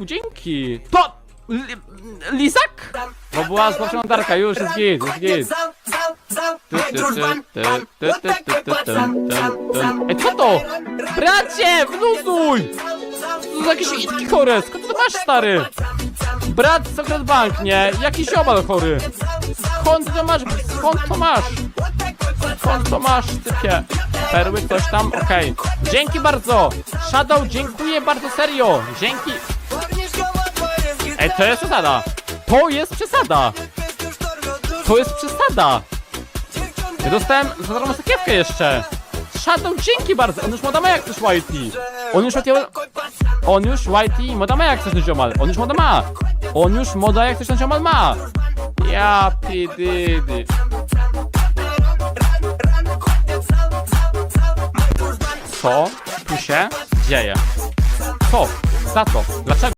Dzięki. To! Li, lizak? Bo była z przeglądarka, już jest git, jest git. Ej, co to? Bracie, wnuzuj! To są jakieś itki chore, skąd to masz, stary? Brat Secret Bank, nie? Jakiś obal chory. Skąd to masz? Skąd to masz? Skąd to masz, typie? Perły, ktoś tam, okej. Okay. Dzięki bardzo! Shadow, dziękuję bardzo serio! Dzięki! Ej, to jest przesada! To jest przesada! To jest przesada! Ja dostałem za darmo sakiewkę jeszcze! Shadow, dzięki bardzo! On już ma jak coś Whitey! On już Whitey... On już Whitey moda ma jak coś na ziomal! On już moda ma! On już moda jak coś na ziomal ma! Ja pidydy! Co tu się dzieje? Co? Za co? Dlaczego?